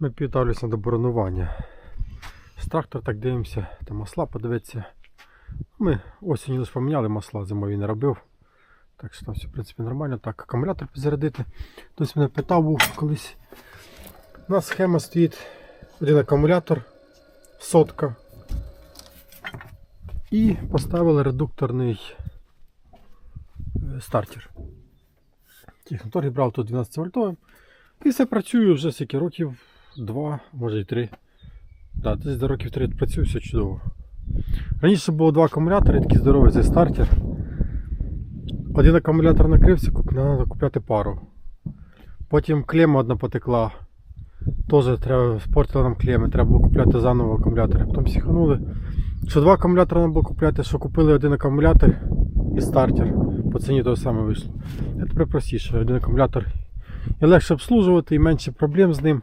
Ми підготовлюємося до боронування. З трактор так дивимося, там масла подивитися. Ми осінню лише поміняли масла, зимою не робив. Так що там все, в принципі, нормально. Так, акумулятор підзарядити. Хтось мене питав був колись. У нас схема стоїть один акумулятор, сотка. І поставили редукторний е, стартер. Техноторг брав тут 12 вольтовим. І все працює вже скільки років, два, може і три. Да, десь до років три працює, все чудово. Раніше було два акумулятори, такий здоровий цей стартер. Один акумулятор накрився, треба купляти пару. Потім клема одна потекла. Теж треба, спортила нам клеми, треба було купляти заново акумулятори. Потім психанули. Що два акумулятори треба було купляти, що купили один акумулятор і стартер. По ціні того саме вийшло. Це тепер простіше, один акумулятор і легше обслужувати, і менше проблем з ним.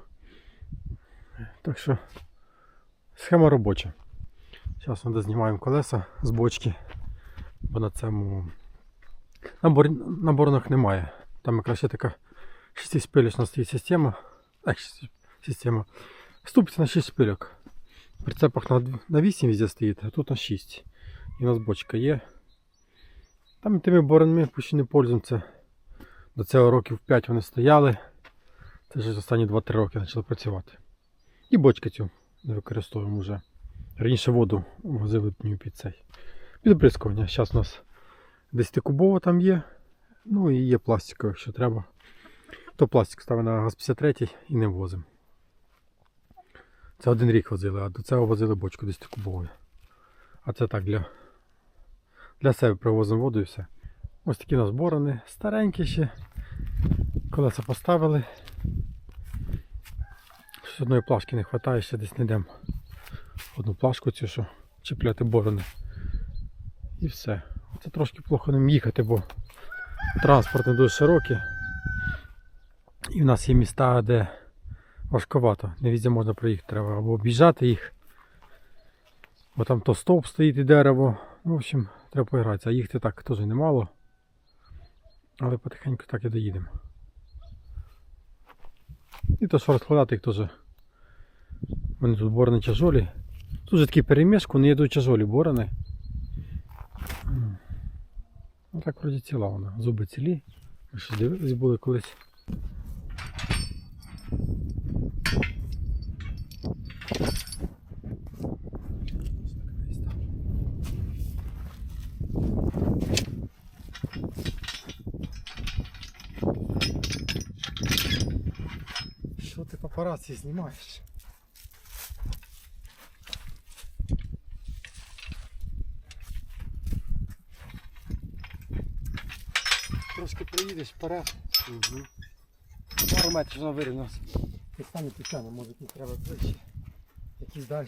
Так що схема робоча. Зараз ми знімаємо колеса з бочки, бо на цьому на, бор... на боронах немає. Там якраз є така 6 спилічна стоїть система. Так, система. Ступиться на 6 спильок. В прицепах на 8 везде стоїть, а тут на 6. І у нас бочка є. Там тими боронами почти не пользуємося. До цього років 5 вони стояли. Це ж останні 2-3 роки почали працювати. І бочки цю не використовуємо вже. Раніше воду возили під цей. Під оприскування. Зараз у нас 10-кубова там є. Ну і є пластикова, якщо треба. То пластик ставимо на ГАЗ-53 і не возимо. Це один рік возили, а до цього возили бочку 10-кубовою. А це так для, для себе привозимо воду і все. Ось такі у нас борони, старенькі ще. Колеса поставили. Щось одної плашки не вистачає, ще десь не йдемо. Одну плашку цю, що чіпляти борони. І все. Це трошки плохо ним їхати, бо транспорт не дуже широкий. І в нас є міста, де важковато. Не везде можна проїхати, треба або об'їжджати їх. Бо там то стовп стоїть і дерево. Ну, в общем, треба поігратися. А їхати так теж немало. Але потихеньку так і доїдемо. І то що розкладати їх теж. Вони тут борони тяжолі. Тут же такий перемішку, не йдуть тяжолі борони. Ну так вроді ціла вона. Зуби цілі. Ми ще дивились були колись. Що ти папараці знімаєш? Трошки приїдеш вперед. Угу. Пару метрів вона вирівнялася. Ти самі піщано, може не треба ближче. Якісь далі.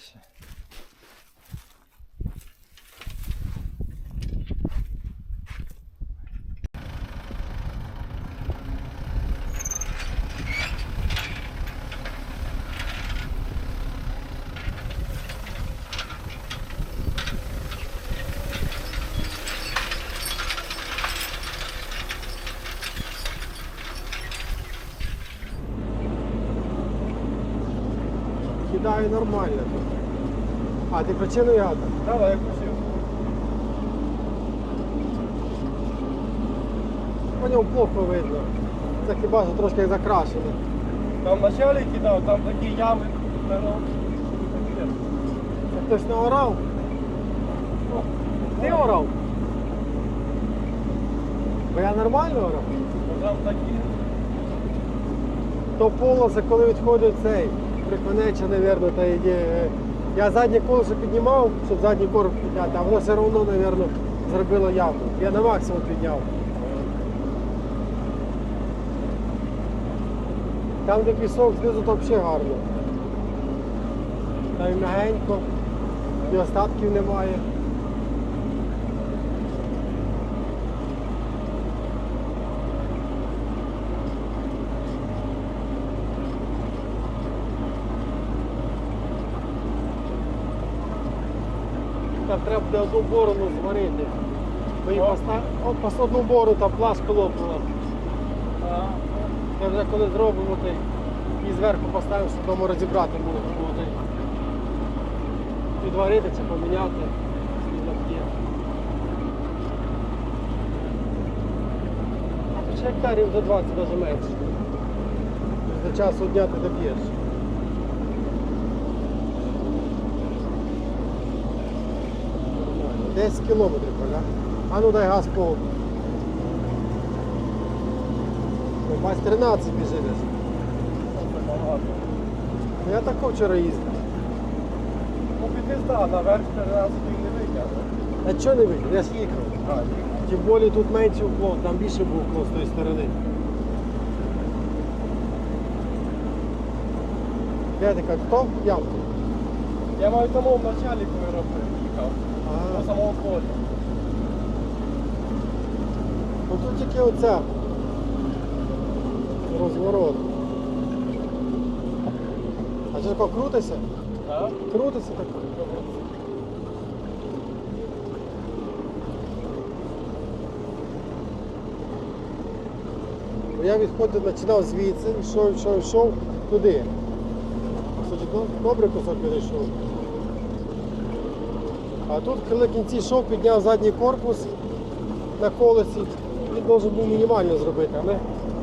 Кидаю нормально. А, ти причину я так? Давай, я включив. По ньому плохо видно. Це хіба що трошки закрашено. Там вначале кидав, там такі ями. Хтось не орав? Ти орав? Бо я нормально орав? Там такі. То полоса, коли відходить цей, приконеча, мабуть, та йде. Я заднє колесо піднімав, щоб задній корпус підняти, а воно все одно, мабуть, зробило яму. Я на максимум підняв. Там, де пісок, знизу то взагалі гарно. Там м'ягенько, і остатків немає. Там треба буде одну борону зварити. Бо її О. поста... Пос одну бору там плашка лопнула. Це вже коли зробимо, то І зверху поставимо, щоб вдома розібрати буде. Підварити чи поміняти. Є. А ще гектарів до 20 навіть менше. За часу дня ти доб'єш. 10 кілометрів, поля. А ну дай газ. Ну, Бач 13 біжи десь. Ну, Я так вчора їздив. Ну піти да, наверх 13 не витягне. А чого не вийде? Я ж їхав. А, ні. Тим більше тут менший уклон, там більше був уклон з тої сторони. Де ти кажеш, хто? Ямку. Я маю тому в началі, коли робив, їхав. А, До самого поля. ну тут тільки оця. Розворот. А що тако крутиться? Так? Крутиться так. Бо Я відходив, починав звідси, йшов, йшов, йшов туди. Кстати, ну, добре кусок підійшов. А тут, коли кінці йшов, підняв задній корпус на колесі, він должен був мінімально зробити, але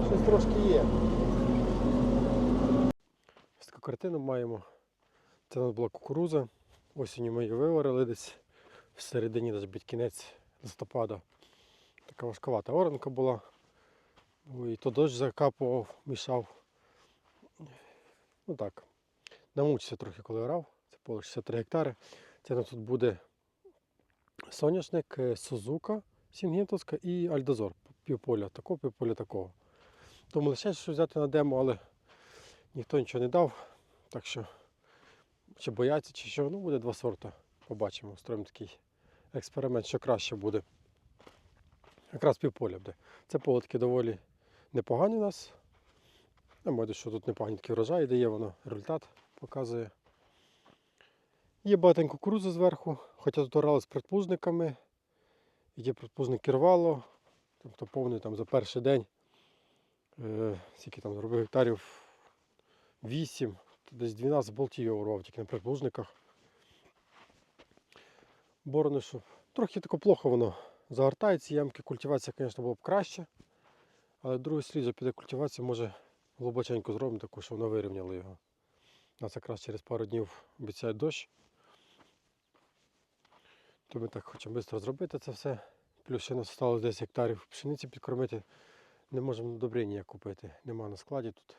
щось трошки є. Ось таку картину маємо. Це у нас була кукуруза. Осінню ми її виварили десь в середині, навіть під кінець листопада. Така важковата оранка була. Ну, І то дощ закапував, мішав. Ну так. Намучився трохи, коли орав. Це поле 63 гектари. Це у нас тут буде соняшник, е, Сузука Сінгінтовська і Альдозор. Півполя такого, півполя такого. Тому лише щось взяти на демо, але ніхто нічого не дав. Так що чи бояться, чи що. Ну, буде два сорта. Побачимо. Строїмо такий експеримент, що краще буде. Якраз півполя буде. Це поле доволі непогані у нас. Я маю, що тут непогані такі врожаї дає, воно результат показує. Є багатенько кукурузи зверху, хоча тут орали з предпужниками. Є предпужники рвало. Тобто повний там за перший день. Е, скільки там зробив гектарів 8, десь 12 болтів урвав тільки на предплужниках. Борони, трохи тако плохо воно загортає ці ямки. Культивація, звісно, була б краще. Але другий слід піде культивація, може глибоченько зробимо таку, що воно вирівняло його. У нас якраз через пару днів обіцяє дощ. То ми так хочемо швидко зробити це все. Плюс ще нас залишилось 10 гектарів пшениці підкормити. Не можемо добриння купити. Нема на складі тут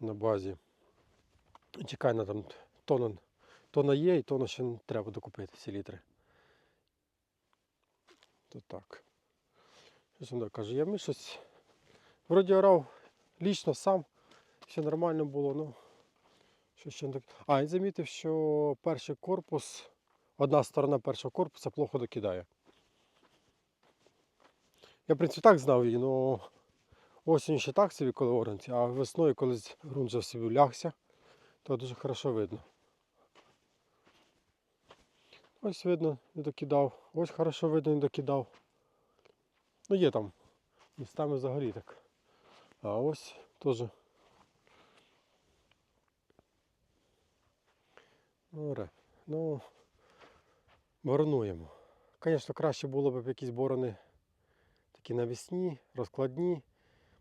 на базі. Чекай на там тонна, тонна є і тонна ще треба докупити ці літри. То так. Щось він каже, я ми щось вроді орав лічно сам, все нормально було, ну що ще не так. А, і замітив, що перший корпус, одна сторона першого корпуса плохо докидає. Я, в принципі, так знав її, але осінь ще так собі, коли оранці, а весною, коли ґрунт вже собі лягся, то дуже хорошо видно. Ось видно, не докидав. Ось хорошо видно, не докидав. Ну є там містами взагалі так. А ось теж. Добре. Ну, боронуємо. Звісно, краще було б якісь борони такі навісні, розкладні.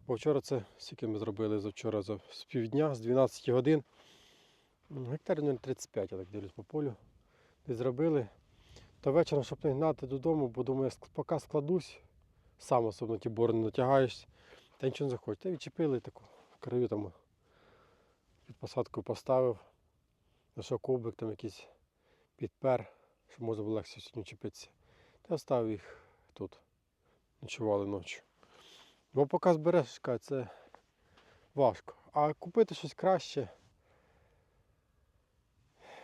Бо вчора це скільки ми зробили за вчора за з півдня, з 12 годин. Наверно, 35, я так дивлюсь по полю. Десь зробили. Та вечором, щоб не гнати додому, бо думаю, поки складусь, сам особливо ті борони натягаєшся, та нічого не захочеш. Та відчепили таку краю там під посадкою поставив. Знайшов ковбик там якийсь підпер, щоб можна було легше сьогодні чіпитися. Та оставив їх тут. Ночували ночі. Бо поки збереш, це важко. А купити щось краще.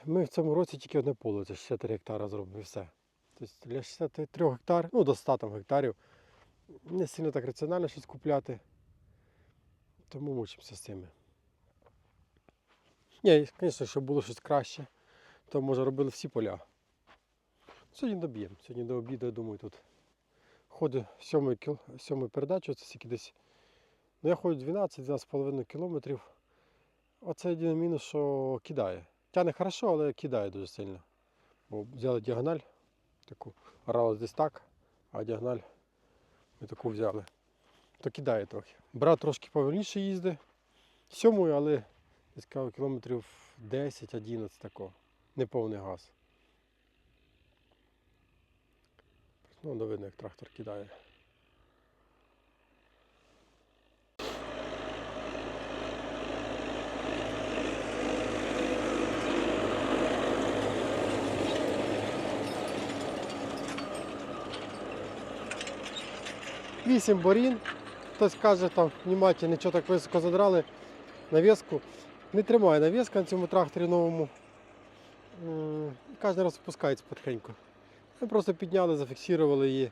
Ми в цьому році тільки одне поле, це 63 гектара зробимо і все. Тобто для 63 гектар, ну до 100 там гектарів, не сильно так раціонально щось купляти. Тому мучимося з цими. Ні, звісно, щоб було щось краще, то може робили всі поля. Сьогодні доб'ємо. Сьогодні до обіду, я думаю, тут ходить сьомий, кіл... передачу, це скільки десь. Ну я ходжу 12-12,5 кілометрів. Оце єдиний мінус, що кидає. Тяне хорошо, але кидає дуже сильно. Бо взяли діагональ, таку оралось десь так, а діагональ ми таку взяли. То кидає трохи. Брат трошки повільніше їздить. Сьомою, але десь кілометрів 10-11 такого. Неповний газ. Ну, видно, як трактор кидає. Вісім борін. Хтось каже, там внимательно, нічого так високо задрали навіску. Не тримає навіска на цьому тракторі новому. Кожен раз опускається потихеньку. Ми просто підняли, зафіксували її.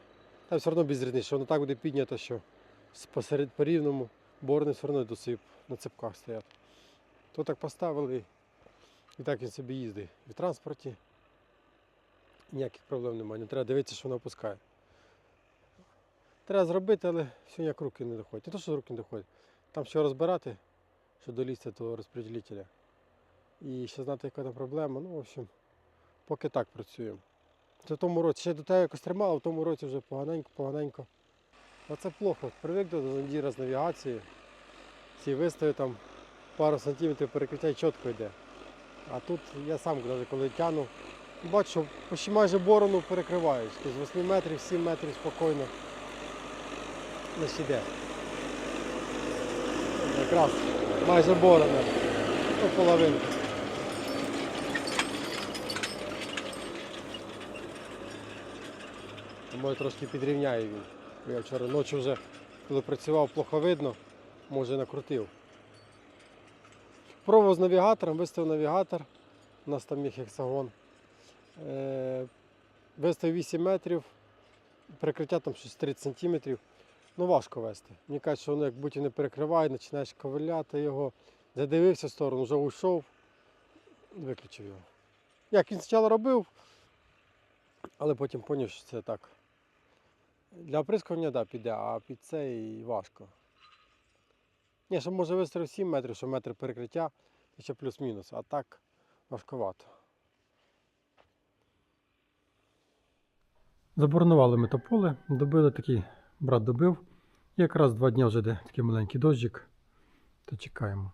Там все одно без різниці, що воно так буде піднято, що посеред по рівному борни все одно досип на цепках стоять. То так поставили і так він собі їздить. І в транспорті ніяких проблем немає. Не треба дивитися, що вона опускає. Треба зробити, але все ніяк руки не доходять. Не то, що руки не доходять. Там що розбирати, що долізти до розподілителя. І ще знати, яка там проблема. Ну, в общем, поки так працюємо. Це в тому році, ще до того якось тримав, а в тому році вже поганенько, поганенько. Оце плохо. Привик до зондіра з навігації. Ці вистави там пару сантиметрів перекриття чітко йде. А тут я сам навіть коли тяну, бачу, почти майже борону перекриваєш. З 8 метрів, 7 метрів спокійно йде. Якраз майже борона. Ну, половинка. Може трошки підрівняє він. Я вчора ночі вже, коли працював, плохо видно, може накрутив. Пробував з навігатором, виставив навігатор. У нас там є хексагон. Е, виставив 8 метрів, прикриття там щось 30 сантиметрів. Ну важко вести. Мені кажуть, що воно як будь не перекриває, починаєш ковиляти його. Задивився в сторону, вже уйшов, виключив його. Як він спочатку робив, але потім зрозумів, що це так. Для оприскування да, піде, а під це і важко. Ні, що може вистрілив 7 метрів, що метр перекриття, і ще плюс-мінус, а так важковато. Заборонували ми то поле, добили такий, брат добив. Якраз два дні вже йде такий маленький дощик, то чекаємо.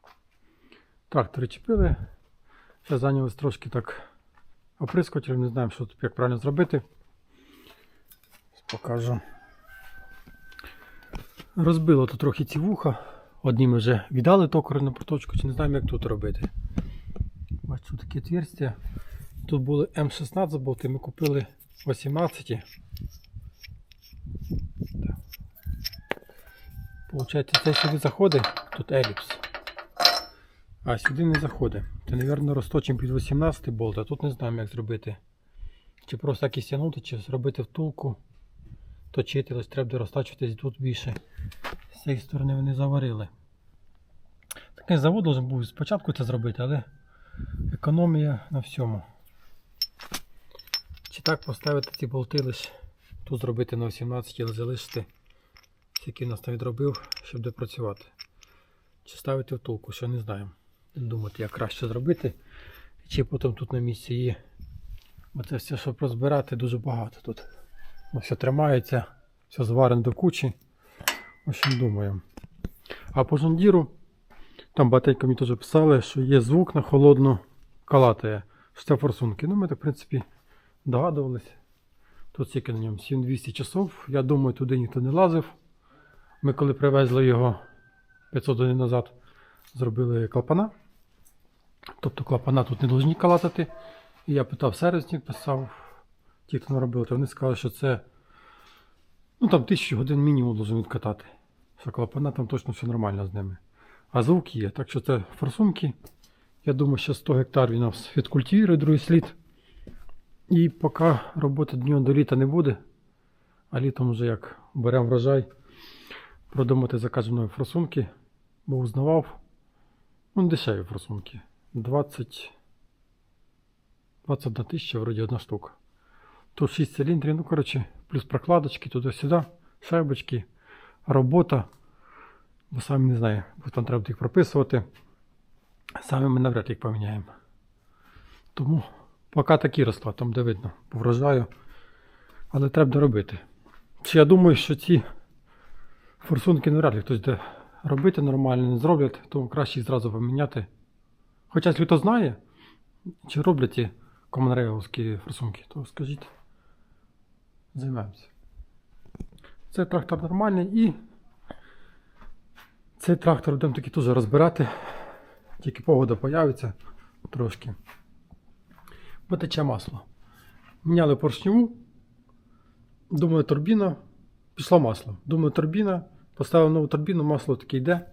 Трактори чіпили, ще зайнялись трошки так оприскувателем, не знаємо, що тут як правильно зробити. Покажу. Розбило тут трохи ці вуха. Одні ми вже віддали токар на проточку, чи не знаємо, як тут робити. Бачу такі отверстия. Тут були М16 болти, ми купили 18. Получається, це сюди заходить, тут еліпс. А сюди не заходить. Це, мабуть, розточимо під 18 болт, а тут не знаємо, як зробити. Чи просто так і стягнути, чи зробити втулку, точити, ось треба буде тут більше. З цієї сторони вони заварили. Такий завод був спочатку це зробити, але економія на всьому. Чи так поставити ці болти лише тут зробити на 18, але залишити, який нас там відробив, щоб де працювати. Чи ставити втулку, що не знаємо. Думати, як краще зробити. Чи потім тут на місці є. Бо це все, щоб розбирати, дуже багато тут. Бо все тримається, все зварено до кучі. В общем, думаємо. А по жондіру, там батейка мені теж писали, що є звук на холодну калатає. Що це форсунки. Ну, ми так, в принципі, догадувались. Тут стільки на ньому 7200 часов. Я думаю, туди ніхто не лазив. Ми коли привезли його 500 днів назад, зробили клапана. Тобто клапана тут не повинні калатати. І я питав сервісник, писав, ті, хто не робив, то вони сказали, що це ну, там тисячу годин мінімум должен відкатати. Що клапана там точно все нормально з ними. А звук є. Так що це форсунки. Я думаю, що 100 гектар він нас відкультивірує другий слід. І поки роботи нього до літа не буде, а літом вже як беремо врожай, продумати закажемо нові форсунки, бо узнавав. Ну, дешеві форсунки. 20. 21 тисяча, вроді одна штука. Тут 6 циліндрів, ну коротше, плюс прокладочки туди-сюди, шайбочки, робота. Бо самі не знаю, бо там треба їх прописувати. Самі ми навряд їх поміняємо. Тому поки такий розклад, там де видно, по врожаю. Але треба доробити. Чи я думаю, що ці форсунки навряд ли хтось де робити нормально не зроблять, тому краще їх зразу поміняти. Хоча, якщо хто знає, чи роблять ті комонрейловські форсунки, то скажіть, займаємося. Це трактор нормальний і цей трактор будемо таки теж розбирати. Тільки погода появиться трошки. Бо тече масло. Міняли поршневу. Думаю, турбіна. Пішло масло. Думаю, турбіна. Поставив нову турбіну, масло таке йде.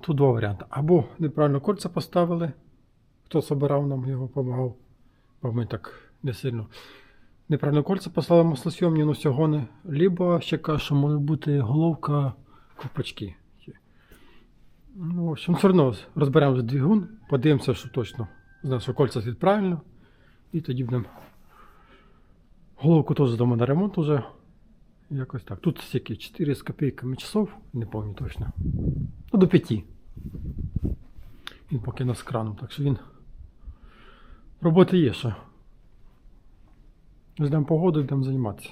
Тут два варіанти. Або неправильно кольця поставили. Хто собирав нам його допомагав. Бо ми так не сильно. Неправильно кольця поставили маслосйомні, ну всього не. Либо ще що може бути головка ковпачки. Ну, в общем, все одно розберемо двигун, подивимося, що точно. Знаю, що кольця слід правильно. І тоді будемо. Головку теж дамо на ремонт уже. Якось так. Тут стільки 4 з копійками часов, не пам'ятаю точно. Ну, до 5. Він поки нас краном, так що він. Роботи є ще. Ждемо погоди, йдемо займатися.